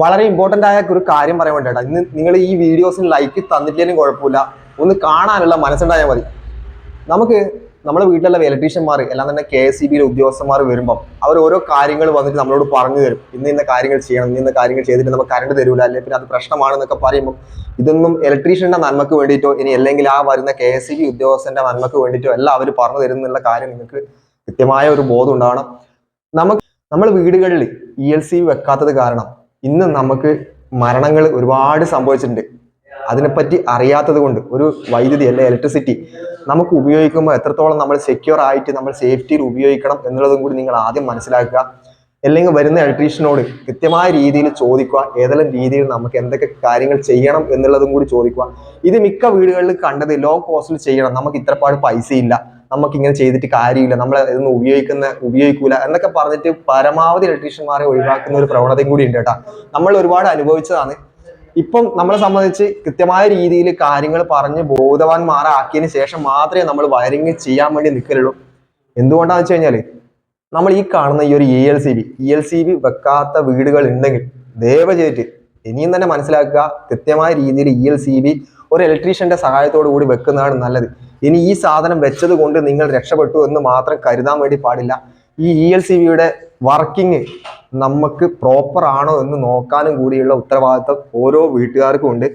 വളരെ ഇമ്പോർട്ടന്റ് ആയ ഒരു കാര്യം പറയാൻ വേണ്ടിയിട്ടാണ് ഇന്ന് നിങ്ങൾ ഈ വീഡിയോസിന് ലൈക്ക് തന്നിട്ടില്ലെങ്കിലും കുഴപ്പമില്ല. ഒന്ന് കാണാനുള്ള മനസ്സുണ്ടായാൽ മതി. നമുക്ക് നമ്മുടെ വീട്ടിലുള്ള ഇലക്ട്രീഷ്യന്മാർ എല്ലാം തന്നെ കെ എസ് സി ബിയിലെ ഉദ്യോഗസ്ഥന്മാർ വരുമ്പം അവർ ഓരോ കാര്യങ്ങൾ വന്നിട്ട് നമ്മളോട് പറഞ്ഞു തരും. ഇന്ന് ഇന്ന കാര്യങ്ങൾ ചെയ്യണം ഇന്ന കാര്യങ്ങൾ ചെയ്തിട്ട് നമുക്ക് കറണ്ട് തരൂല അല്ലെങ്കിൽ പിന്നെ അത് പ്രശ്നമാണെന്നൊക്കെ പറയുമ്പോൾ ഇതൊന്നും ഇലക്ട്രീഷ്യന്റെ നന്മക്ക് വേണ്ടിയിട്ടോ ഇനി അല്ലെങ്കിൽ ആ വരുന്ന കെ എസ് സി ബി ഉദ്യോഗസ്ഥന്റെ നന്മക്ക് വേണ്ടിയിട്ടോ എല്ലാം അവർ പറഞ്ഞു തരുന്നുള്ള കാര്യം നിങ്ങൾക്ക് കൃത്യമായ ഒരു ബോധം ഉണ്ടാവണം. നമുക്ക് നമ്മൾ വീടുകളിൽ ഇ എൽ സി വെക്കാത്തത് കാരണം ഇന്ന് നമുക്ക് മരണങ്ങൾ ഒരുപാട് സംഭവിച്ചിട്ടുണ്ട്. അതിനെപ്പറ്റി അറിയാത്തത് കൊണ്ട് ഒരു വൈദ്യുതി അല്ലെ ഇലക്ട്രിസിറ്റി നമുക്ക് ഉപയോഗിക്കുമ്പോൾ എത്രത്തോളം നമ്മൾ സെക്യൂർ ആയിട്ട് നമ്മൾ സേഫ്റ്റിയിൽ ഉപയോഗിക്കണം എന്നുള്ളതും കൂടി നിങ്ങൾ ആദ്യം മനസ്സിലാക്കുക. അല്ലെങ്കിൽ വരുന്ന ഇലക്ട്രീഷ്യനോട് കൃത്യമായ രീതിയിൽ ചോദിക്കുക. ഏതെല്ലാം രീതിയിൽ നമുക്ക് എന്തൊക്കെ കാര്യങ്ങൾ ചെയ്യണം എന്നുള്ളതും കൂടി ചോദിക്കുക. ഇത് മിക്ക വീടുകളിൽ കണ്ടത് ലോ കോസ്റ്റിൽ ചെയ്യണം. നമുക്ക് ഇത്രപാട് പൈസ ഇല്ല നമുക്ക് ഇങ്ങനെ ചെയ്തിട്ട് കാര്യമില്ല. നമ്മൾ ഇതൊന്നും ഉപയോഗിക്കുന്ന ഉപയോഗിക്കൂല എന്നൊക്കെ പറഞ്ഞിട്ട് പരമാവധി ഇലക്ട്രീഷ്യന്മാരെ ഒഴിവാക്കുന്ന ഒരു പ്രവണതയും കൂടി ഉണ്ട് കേട്ടോ. നമ്മൾ ഒരുപാട് അനുഭവിച്ചതാണ്. ഇപ്പം നമ്മളെ സംബന്ധിച്ച് കൃത്യമായ രീതിയിൽ കാര്യങ്ങൾ പറഞ്ഞ് ബോധവാന്മാരാക്കിയതിന് ശേഷം മാത്രമേ നമ്മൾ വയറിങ് ചെയ്യാൻ വേണ്ടി നിൽക്കലുള്ളൂ. എന്തുകൊണ്ടാന്ന് വെച്ച് കഴിഞ്ഞാൽ നമ്മൾ ഈ കാണുന്ന ഈ ഒരു E L C B E L C B വെക്കാത്ത വീടുകൾ ഉണ്ടെങ്കിൽ ദയവ് ചെയ്തിട്ട് ഇനിയും തന്നെ മനസ്സിലാക്കുക. കൃത്യമായ രീതിയിൽ ഇ എൽ സി ബി ഒരു ഇലക്ട്രീഷ്യന്റെ സഹായത്തോടു കൂടി വെക്കുന്നതാണ് നല്ലത്. ഇനി ഈ സാധനം വെച്ചത് കൊണ്ട് നിങ്ങൾ രക്ഷപ്പെട്ടു എന്ന് മാത്രം കരുതാൻ വേണ്ടി പാടില്ല. ഈ ഇ എൽ സി ബിയുടെ വർക്കിംഗ് നമുക്ക് പ്രോപ്പർ ആണോ എന്ന് നോക്കാനും കൂടിയുള്ള ഉത്തരവാദിത്വം ഓരോ വീട്ടുകാർക്കും ഉണ്ട്.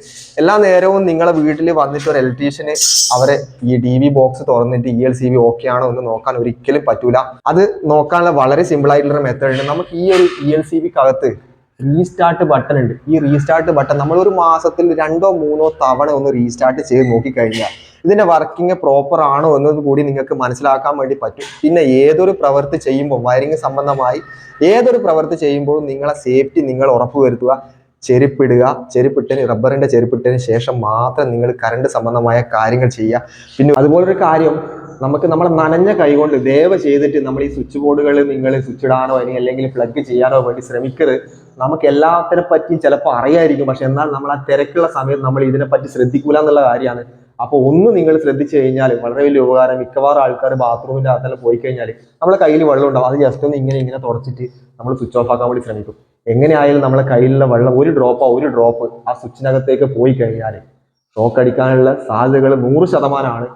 എല്ലാ നേരവും നിങ്ങളെ വീട്ടിൽ വന്നിട്ട് ഒരു ഇലക്ട്രീഷ്യന് അവരെ ഈ ടി വി ബോക്സ് തുറന്നിട്ട് E L C B okay ആണോ എന്ന് നോക്കാൻ ഒരിക്കലും പറ്റൂല. അത് നോക്കാനുള്ള വളരെ സിമ്പിൾ ആയിട്ടുള്ള മെത്തേഡ് നമുക്ക് ഈ ഒരു ഇ എൽ സി ബിക്കകത്ത് റീസ്റ്റാർട്ട് ബട്ടൺ ഉണ്ട്. ഈ റീസ്റ്റാർട്ട് ബട്ടൺ നമ്മൾ ഒരു മാസത്തിൽ രണ്ടോ മൂന്നോ തവണ ഒന്ന് റീസ്റ്റാർട്ട് ചെയ്ത് നോക്കിക്കഴിഞ്ഞാൽ ഇതിന്റെ വർക്കിംഗ് പ്രോപ്പർ ആണോ എന്നത് കൂടി നിങ്ങൾക്ക് മനസ്സിലാക്കാൻ വേണ്ടി പറ്റും. പിന്നെ ഏതൊരു പ്രവൃത്തി ചെയ്യുമ്പോൾ വയറിംഗ് സംബന്ധമായി ഏതൊരു പ്രവൃത്തി ചെയ്യുമ്പോൾ നിങ്ങളെ സേഫ്റ്റി നിങ്ങൾ ഉറപ്പുവരുത്തുക. ചെരുപ്പിടുക ചെരുപ്പിട്ടതിന് റബ്ബറിന്റെ ചെരുപ്പിട്ടതിന് ശേഷം മാത്രം നിങ്ങൾ കറണ്ട് സംബന്ധമായ കാര്യങ്ങൾ ചെയ്യുക. പിന്നെ അതുപോലൊരു കാര്യം നമുക്ക് നമ്മൾ നനഞ്ഞ കൈകൊണ്ട് ദയവ് ചെയ്തിട്ട് നമ്മൾ ഈ സ്വിച്ച് ബോർഡുകൾ നിങ്ങൾ സ്വിച്ച് ഇടാനോ ഇനി അല്ലെങ്കിൽ പ്ലഗ് ചെയ്യാനോ വേണ്ടി ശ്രമിക്കരുത്. നമുക്ക് എല്ലാത്തിനെ പറ്റിയും ചിലപ്പോൾ അറിയായിരിക്കും. പക്ഷെ എന്നാൽ നമ്മൾ ആ തിരക്കുള്ള സമയത്ത് നമ്മൾ ഇതിനെപ്പറ്റി ശ്രദ്ധിക്കൂല എന്നുള്ള കാര്യമാണ്. അപ്പോൾ ഒന്ന് നിങ്ങൾ ശ്രദ്ധിച്ചു കഴിഞ്ഞാൽ വളരെ വലിയ ഉപകാരം മിക്കവാറും ആൾക്കാർ ബാത്റൂമിന്റെ അകത്തെല്ലാം പോയി കഴിഞ്ഞാൽ നമ്മളെ കയ്യിൽ വെള്ളം ഉണ്ടാവും. അത് ജസ്റ്റ് ഒന്ന് ഇങ്ങനെ ഇങ്ങനെ തുടച്ചിട്ട് നമ്മൾ സ്വിച്ച് ഓഫ് ആക്കാൻ വേണ്ടി ശ്രമിക്കും. എങ്ങനെയായാലും നമ്മളെ കയ്യിലുള്ള വെള്ളം ഒരു ഡ്രോപ്പോ ഒരു ഡ്രോപ്പ് ആ സ്വിച്ചിനകത്തേക്ക് പോയി കഴിഞ്ഞാൽ ഷോക്ക് അടിക്കാനുള്ള സാധ്യതകൾ നൂറ് ശതമാനമാണ്.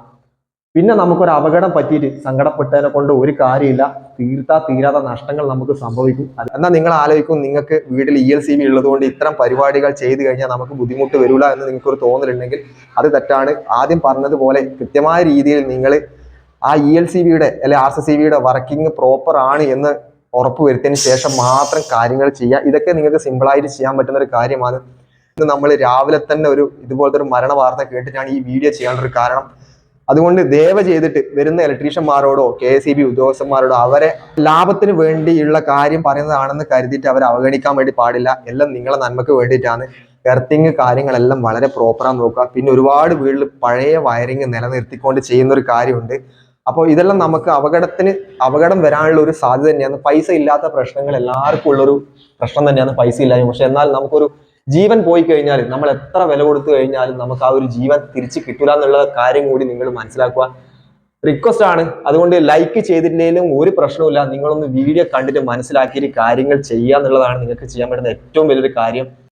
പിന്നെ നമുക്കൊരു അപകടം പറ്റിയിട്ട് സങ്കടപ്പെട്ടതിനെ കൊണ്ട് ഒരു കാര്യമില്ല. തീർത്താ തീരാത്ത നഷ്ടങ്ങൾ നമുക്ക് സംഭവിക്കും. എന്നാൽ നിങ്ങൾ ആലോചിക്കും നിങ്ങൾക്ക് വീട്ടിൽ ഇ എൽ സി ബി ഉള്ളതുകൊണ്ട് ഇത്തരം പരിപാടികൾ ചെയ്തു കഴിഞ്ഞാൽ നമുക്ക് ബുദ്ധിമുട്ട് വരില്ല എന്ന് നിങ്ങൾക്കൊരു തോന്നലുണ്ടെങ്കിൽ അത് തെറ്റാണ്. ആദ്യം പറഞ്ഞതുപോലെ കൃത്യമായ രീതിയിൽ നിങ്ങൾ ആ ഇ എൽ സി ബിയുടെ അല്ലെ ആർ എസ് സി ബിയുടെ വർക്കിംഗ് പ്രോപ്പർ ആണ് എന്ന് ഉറപ്പ് വരുത്തിയതിന് ശേഷം മാത്രം കാര്യങ്ങൾ ചെയ്യുക. ഇതൊക്കെ നിങ്ങൾക്ക് സിമ്പിളായിട്ട് ചെയ്യാൻ പറ്റുന്ന ഒരു കാര്യമാണ്. ഇന്ന് നമ്മൾ രാവിലെ തന്നെ ഒരു ഇതുപോലത്തെ ഒരു മരണ വാർത്ത കേട്ടിട്ടാണ് ഈ വീഡിയോ ചെയ്യാനുള്ള ഒരു കാരണം. അതുകൊണ്ട് ദയവ് ചെയ്തിട്ട് വരുന്ന ഇലക്ട്രീഷ്യന്മാരോടോ കെ എസ് ബി ഉദ്യോഗസ്ഥന്മാരോടോ അവരെ ലാഭത്തിന് വേണ്ടിയുള്ള കാര്യം പറയുന്നതാണെന്ന് കരുതിയിട്ട് അവരെ അവഗണിക്കാൻ വേണ്ടി പാടില്ല. എല്ലാം നിങ്ങളെ നന്മക്ക് വേണ്ടിയിട്ടാണ്. എർത്തിങ് കാര്യങ്ങളെല്ലാം വളരെ പ്രോപ്പറാണ് നോക്കുക. പിന്നെ ഒരുപാട് വീട്ടിൽ പഴയ വയറിങ് നിലനിർത്തിക്കൊണ്ട് ചെയ്യുന്ന ഒരു കാര്യമുണ്ട്. അപ്പോൾ ഇതെല്ലാം നമുക്ക് അപകടത്തിന് അപകടം വരാനുള്ള ഒരു സാധ്യത തന്നെയാണ്. പൈസ ഇല്ലാത്ത പ്രശ്നങ്ങൾ എല്ലാവർക്കും ഉള്ളൊരു പ്രശ്നം തന്നെയാണ് പൈസ ഇല്ലായ്മ. പക്ഷെ എന്നാൽ നമുക്കൊരു ജീവൻ പോയി കഴിഞ്ഞാൽ നമ്മൾ എത്ര വില കൊടുത്തു കഴിഞ്ഞാലും നമുക്ക് ആ ഒരു ജീവൻ തിരിച്ച് കിട്ടില്ല എന്നുള്ള കാര്യം കൂടി നിങ്ങൾ മനസ്സിലാക്കുക. റിക്വസ്റ്റ് ആണ്. അതുകൊണ്ട് ലൈക്ക് ചെയ്തിട്ടില്ലെങ്കിലും ഒരു പ്രശ്നവുമില്ല. നിങ്ങളൊന്ന് വീഡിയോ കണ്ടിട്ട് മനസ്സിലാക്കിയിട്ട് കാര്യങ്ങൾ ചെയ്യുക എന്നുള്ളതാണ് നിങ്ങൾക്ക് ചെയ്യാൻ പറ്റുന്ന ഏറ്റവും വലിയൊരു കാര്യം.